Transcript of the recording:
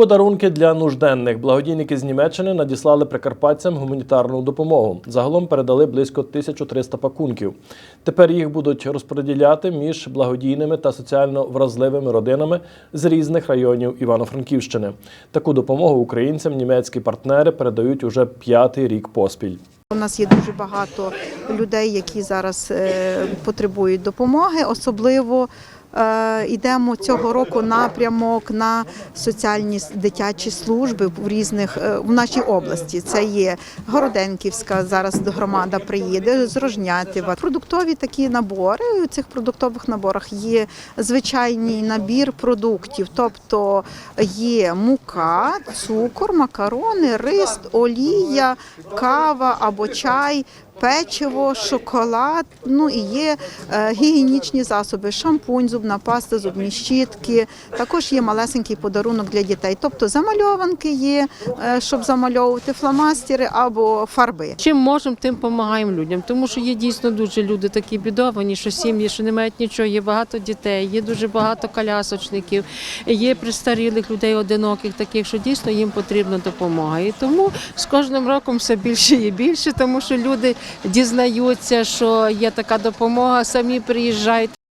Подарунки для нужденних благодійники з Німеччини надіслали прикарпатцям гуманітарну допомогу. Загалом передали близько 1300 пакунків. Тепер їх будуть розподіляти між благодійними та соціально вразливими родинами з різних районів Івано-Франківщини. Таку допомогу українцям німецькі партнери передають уже п'ятий рік поспіль. У нас є дуже багато людей, які зараз е, потребують допомоги. Особливо йдемо цього року напрямок на соціальні дитячі служби в різних е, в нашій області. Це є Городенківська. Зараз громада приїде з Рожнятіва. Продуктові такі набори. У цих продуктових наборах є звичайний набір продуктів, тобто є мука, цукор, макарони, рис, олія, кава або чай. Печиво, шоколад, ну і є е, гігієнічні засоби, шампунь, зубна паста, зубні щітки. Також є малесенький подарунок для дітей. Тобто замальованки є, е, щоб замальовувати фломастери або фарби. Чим можемо, тим допомагаємо людям, тому що є дійсно дуже люди такі бідовані, що сім'ї, що не мають нічого, є багато дітей, є дуже багато колясочників, є престарілих людей одиноких, таких, що дійсно їм потрібна допомога. І тому з кожним роком все більше і більше, тому що люди дізнаються, що є така допомога, самі приїжджають.